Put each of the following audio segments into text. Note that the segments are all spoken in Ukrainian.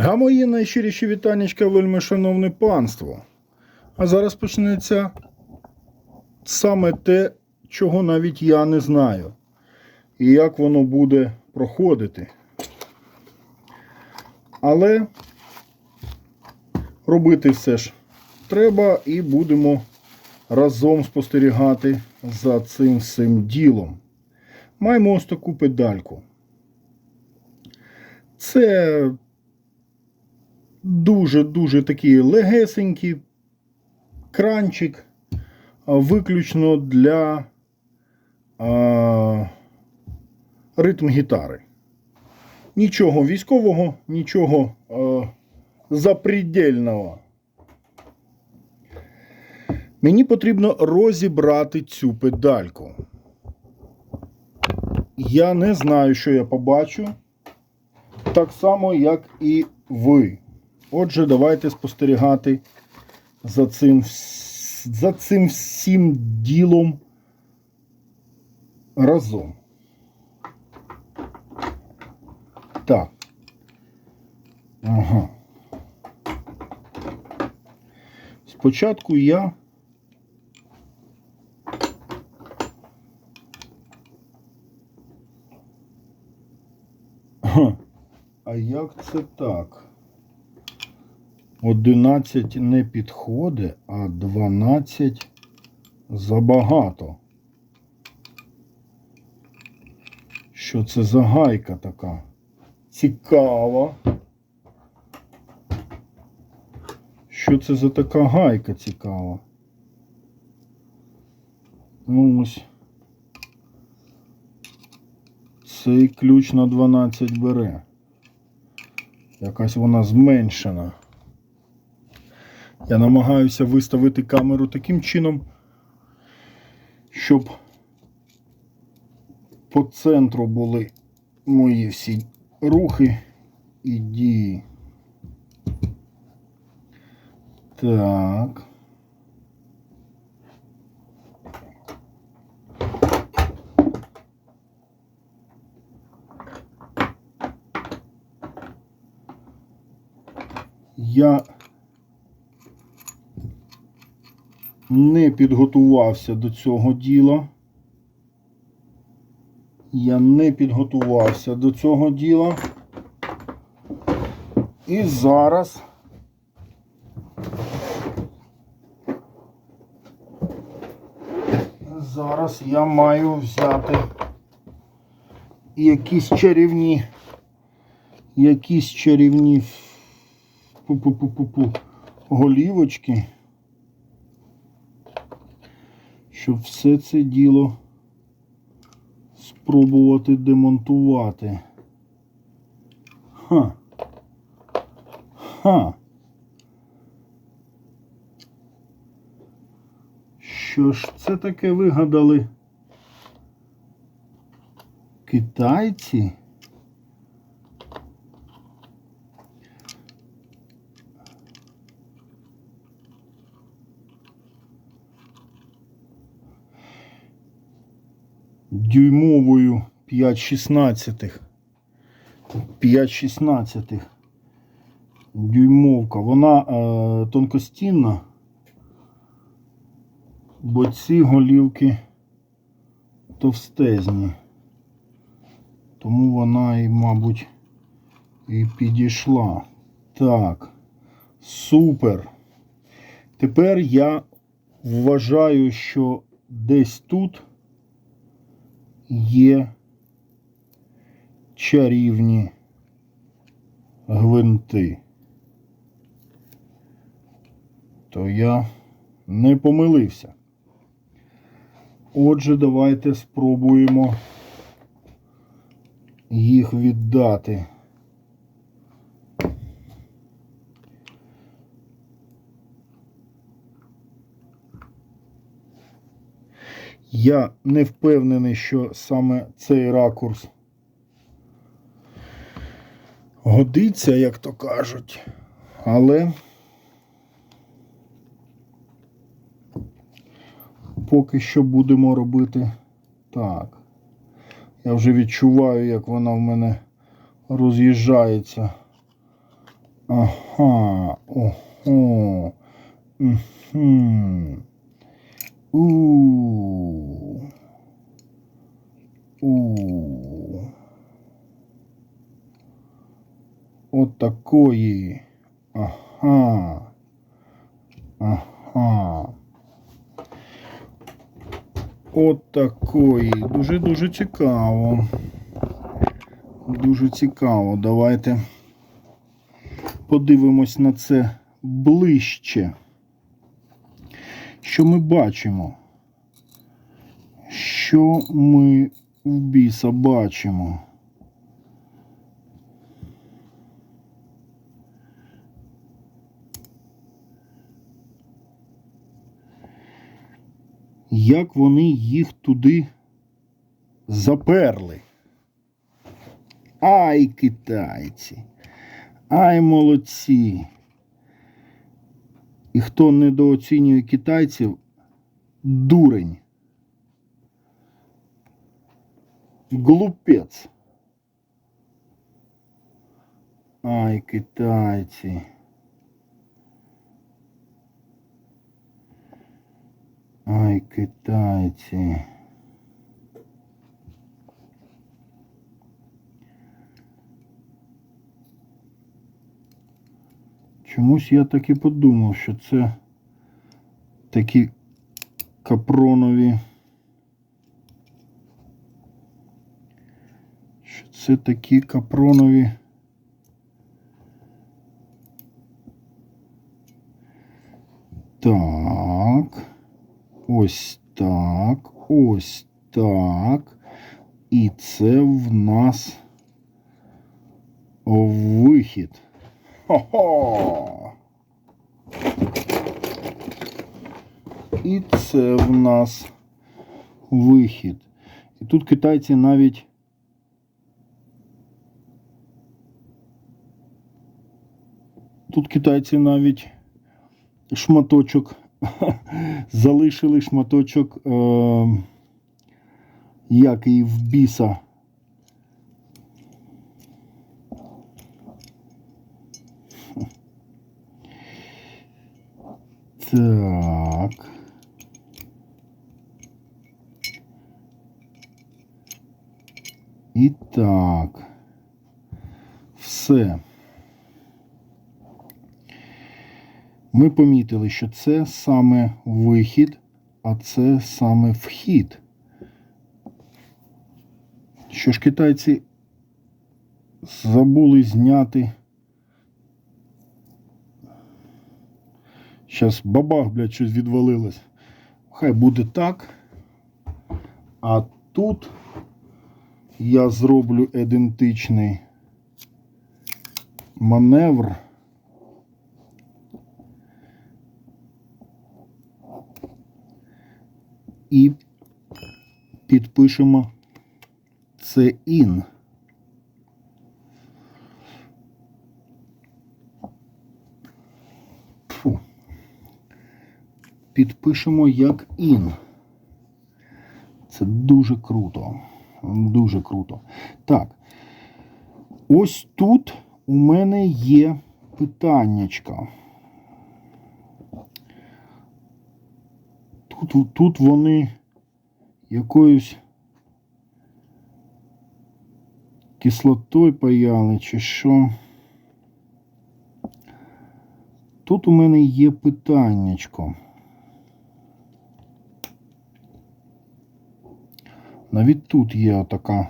Га мої найщиріші вітаннячка, вельми шановне панство. А зараз почнеться саме те, чого навіть я не знаю. І як воно буде проходити. Але робити все ж треба і будемо разом спостерігати за цим всім ділом. Маємо ось таку педальку. Це дуже-дуже такий легесенький кранчик, виключно для а, ритм гітари. Нічого військового, нічого а, запредельного. Мені потрібно розібрати цю педальку. Я не знаю, що я побачу. Так само, як і ви. Отже, давайте спостерігати за цим, за цим всім ділом разом. Так. Ага. Спочатку я А як це так? 11 не підходить, а 12 забагато. Що це за гайка така? Цікава. Що це за така гайка цікава? Ну ось. Цей ключ на 12 бере. Якась вона зменшена. Я намагаюся виставити камеру таким чином, щоб по центру були мої всі рухи і дії. Так. Я не підготувався до цього діла. Я не підготувався до цього діла. І зараз зараз я маю взяти якісь чарівні якісь чарівні пу-пу-пу-пу-пу голівочки, щоб все це діло спробувати демонтувати. Ха. Ха. Що ж це таке вигадали? Китайці? Дюймовою 5 16. 5 16. Дюймовка. Вона е, тонкостінна, бо ці голівки товстезні. Тому вона і, мабуть, і підійшла. Так. Супер. Тепер я вважаю, що десь тут є чарівні гвинти. То я не помилився. Отже, давайте спробуємо їх віддати. Я не впевнений, що саме цей ракурс годиться, як то кажуть. Але поки що будемо робити так. Я вже відчуваю, як вона в мене роз'їжджається Ага. Ого. Угу. У. У. От такої. Ага. Ага. От такої. Дуже-дуже цікаво. Дуже цікаво. Давайте подивимось на це ближче. Що ми бачимо? Що ми в біса бачимо? Як вони їх туди заперли? Ай, китайці! Ай, молодці! І хто недооцінює китайців, дурень. Глупець. Ай, китайці. Ай, китайці. Чомусь я так і подумав, що це такі капронові. Що це такі капронові. Так. Ось так. Ось так. І це в нас вихід. Хо-хо! І це в нас вихід. І тут китайці навіть тут китайці навіть шматочок залишили шматочок е, як і в біса. Так. І так. Все. Ми помітили, що це саме вихід, а це саме вхід. Що ж китайці забули зняти. Зараз бабах, блядь, щось відвалилось. Хай буде так. А тут я зроблю ідентичний маневр. І підпишемо це in. Підпишемо як in. Це дуже круто. Дуже круто. Так. Ось тут у мене є питаннячка. Тут, тут вони якоюсь кислотою паяли, чи що. Тут у мене є питаннячко. Навіть тут є така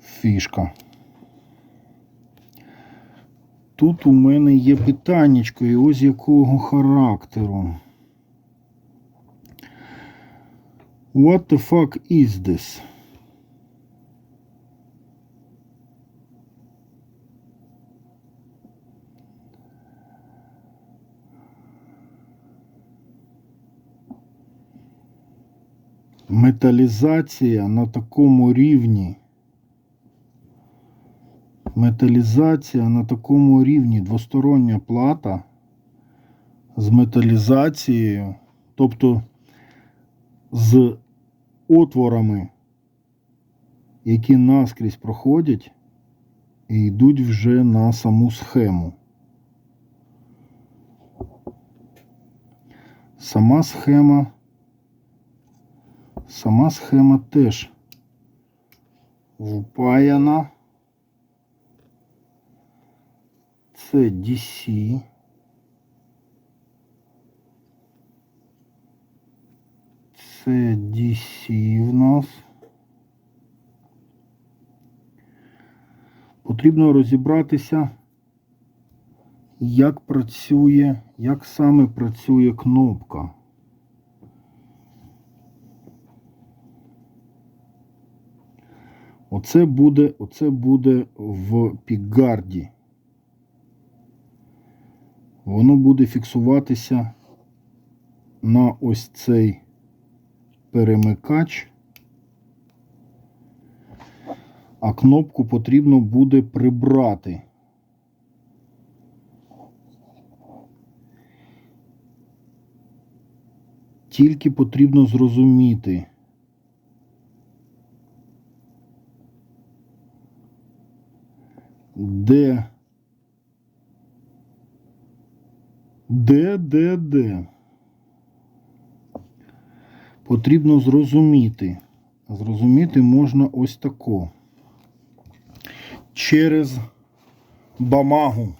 фішка. Тут у мене є питаннячко, і ось якого характеру. What the fuck is this? Металізація на такому рівні. Металізація на такому рівні двостороння плата з металізацією, тобто з отворами, які наскрізь проходять, і йдуть вже на саму схему. Сама схема. Сама схема теж впаяна. Це DC. Це DC в нас. Потрібно розібратися, як працює, як саме працює кнопка. Оце буде, оце буде в пікгарді. Воно буде фіксуватися на ось цей перемикач. А кнопку потрібно буде прибрати. Тільки потрібно зрозуміти. Де? Де, де, де? Потрібно зрозуміти. Зрозуміти можна ось тако. Через бамагу.